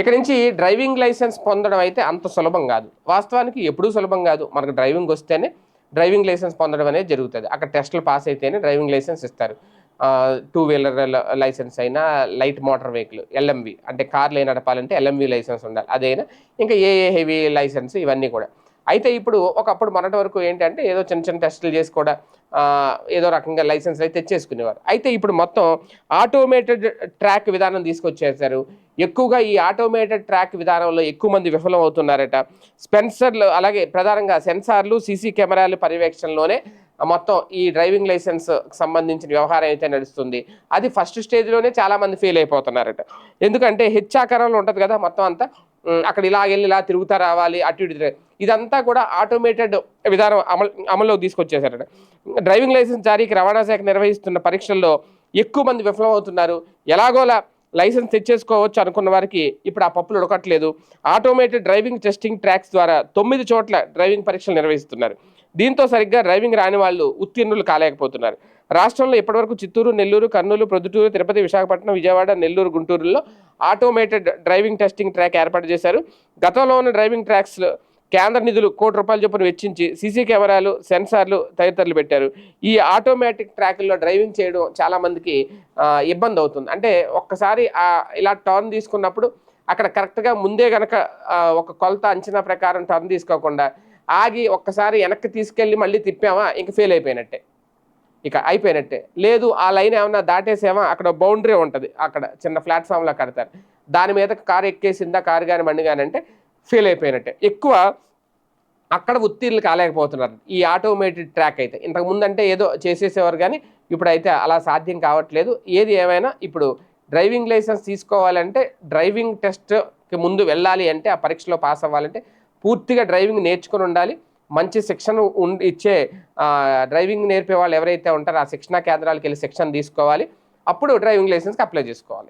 ఇక నుంచి driving licence పొందడం అయితే అంత సులభం కాదు. వాస్తవానికి ఎప్పుడూ సులభం కాదు. మనకు డ్రైవింగ్ వస్తేనే డ్రైవింగ్ లైసెన్స్ పొందడం అనేది జరుగుతుంది. అక్కడ టెస్టులు పాస్ అయితేనే డ్రైవింగ్ లైసెన్స్ ఇస్తారు. టూ వీలర్ లైసెన్స్ అయినా లైట్ మోటార్ వెహికల్ ఎల్ఎంవి అంటే కార్లు ఏ నడపాలంటే ఎల్ఎంవి లైసెన్స్ ఉండాలి. అదైనా ఇంకా ఏ ఏ హెవీ లైసెన్స్ ఇవన్నీ కూడా. అయితే ఇప్పుడు ఒకప్పుడు మొన్నటి వరకు ఏంటంటే ఏదో చిన్న చిన్న టెస్టులు చేసి కూడా ఏదో రకంగా లైసెన్స్ అయితే తెచ్చేసుకునేవారు. అయితే ఇప్పుడు మొత్తం ఆటోమేటెడ్ ట్రాక్ విధానం తీసుకొచ్చేసారు. ఎక్కువగా ఈ ఆటోమేటెడ్ ట్రాక్ విధానంలో ఎక్కువ మంది విఫలం అవుతున్నారట స్పెన్సర్లు అలాగే ప్రధానంగా సెన్సార్లు సీసీ కెమెరాలు పర్యవేక్షణలోనే మొత్తం ఈ డ్రైవింగ్ లైసెన్స్ సంబంధించిన వ్యవహారం అయితే నడుస్తుంది. అది ఫస్ట్ స్టేజ్లోనే చాలామంది ఫెయిల్ అయిపోతున్నారట. ఎందుకంటే హెచ్చాకారంలో ఉంటుంది కదా మొత్తం అంతా. అక్కడ ఇలా వెళ్ళి ఇలా తిరుగుతా రావాలి అటు ఇటు ఇదంతా కూడా ఆటోమేటెడ్ విధానం అమలు అమల్లోకి తీసుకొచ్చేసారట డ్రైవింగ్ లైసెన్స్ జారీకి రవాణా శాఖ నిర్వహిస్తున్న పరీక్షల్లో ఎక్కువ మంది విఫలం అవుతున్నారు ఎలాగోలా లైసెన్స్ తెచ్చేసుకోవచ్చు అనుకున్న వారికి ఇప్పుడు ఆ పప్పులు ఉడకట్లేదు. ఆటోమేటెడ్ డ్రైవింగ్ టెస్టింగ్ ట్రాక్స్ ద్వారా తొమ్మిది చోట్ల డ్రైవింగ్ పరీక్షలు నిర్వహిస్తున్నారు. దీంతో సరిగ్గా డ్రైవింగ్ రాని వాళ్ళు ఉత్తీర్ణులు కాలేకపోతున్నారు. రాష్ట్రంలో ఇప్పటివరకు చిత్తూరు నెల్లూరు కర్నూలు ప్రొద్దుటూరు తిరుపతి విశాఖపట్నం విజయవాడ నెల్లూరు గుంటూరులో ఆటోమేటెడ్ డ్రైవింగ్ టెస్టింగ్ ట్రాక్ ఏర్పాటు చేశారు. గతంలో ఉన్న డ్రైవింగ్ ట్రాక్స్లో కేంద్ర నిధులు కోటి రూపాయల చొప్పున వెచ్చించి సీసీ కెమెరాలు సెన్సార్లు తదితరులు పెట్టారు. ఈ ఆటోమేటిక్ ట్రాకుల్లో డ్రైవింగ్ చేయడం చాలామందికి ఇబ్బంది అవుతుంది. అంటే ఒక్కసారి ఇలా టర్న్ తీసుకున్నప్పుడు అక్కడ కరెక్ట్గా ముందే గనక ఒక కొలత అంచనా ప్రకారం టర్న్ తీసుకోకుండా ఆగి ఒక్కసారి వెనక్కి తీసుకెళ్ళి మళ్ళీ తిప్పామా ఇంక ఫెయిల్ అయిపోయినట్టే. ఇక అయిపోయినట్టే. లేదు ఆ లైన్ ఏమన్నా దాటేసామా అక్కడ బౌండరీ ఉంటుంది. అక్కడ చిన్న ప్లాట్ఫామ్లో కడతారు. దాని మీద కారు ఎక్కేసిందా కారు కానీ బండి కానీ అంటే ఫెయిల్ అయిపోయినట్టే. ఎక్కువ అక్కడ ఉత్తీర్ణులు కాలేకపోతున్నారు. ఈ ఆటోమేటెడ్ ట్రాక్ అయితే. ఇంతకు ముందు అంటే ఏదో చేసేసేవారు కానీ ఇప్పుడైతే అలా సాధ్యం కావట్లేదు. ఏది ఏమైనా ఇప్పుడు డ్రైవింగ్ లైసెన్స్ తీసుకోవాలంటే డ్రైవింగ్ టెస్ట్కి ముందు వెళ్ళాలి అంటే ఆ పరీక్షలో పాస్ అవ్వాలంటే పూర్తిగా డ్రైవింగ్ నేర్చుకుని ఉండాలి. మంచి శిక్షణ ఉం- ఇచ్చే డ్రైవింగ్ నేర్పే వాళ్ళు ఎవరైతే ఉంటారో ఆ శిక్షణా కేంద్రాలకు వెళ్ళి శిక్షణ తీసుకోవాలి. అప్పుడు డ్రైవింగ్ లైసెన్స్కి అప్లై చేసుకోవాలి.